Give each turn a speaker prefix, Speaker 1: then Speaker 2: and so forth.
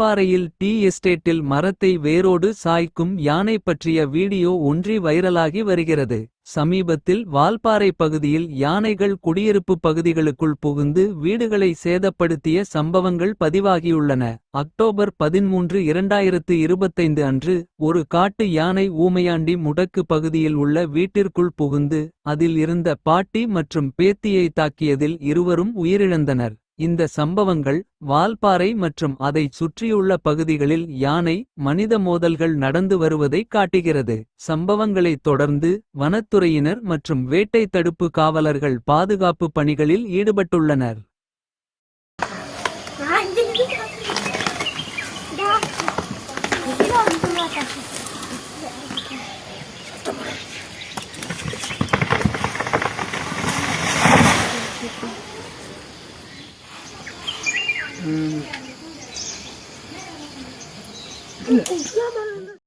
Speaker 1: வால்பாறையில் tea எஸ்டேட்டில் மரத்தை வேரோடு சாய்க்கும் யானை பற்றிய வீடியோ ஒன்றி வைரலாகி வருகிறது. சமீபத்தில் வால்பாறை பகுதியில் யானைகள் குடியிருப்பு பகுதிகளுக்குள் புகுந்து வீடுகளை சேதப்படுத்திய சம்பவங்கள் பதிவாகியுள்ளன. அக்டோபர் 13 2025 அன்று ஒரு காட்டு யானை ஊமையாண்டி முடக்கு பகுதியில் உள்ள வீட்டிற்குள் புகுந்து. அதில் இருந்த பாட்டி மற்றும் பேத்தியை தாக்கியதில் இருவரும் உயிரிழந்தனர். இந்த சம்பவங்கள் வால்பாறை மற்றும் அதைச் சுற்றியுள்ள பகுதிகளில் யானை. மனித மோதல்கள் நடந்து வருவதைக் காட்டுகிறது. சம்பவங்களைத் தொடர்ந்து வனத்துறையினர் மற்றும் வேட்டை தடுப்பு காவலர்கள் பாதுகாப்பு பணிகளில் ஈடுபட்டுள்ளனர். うん。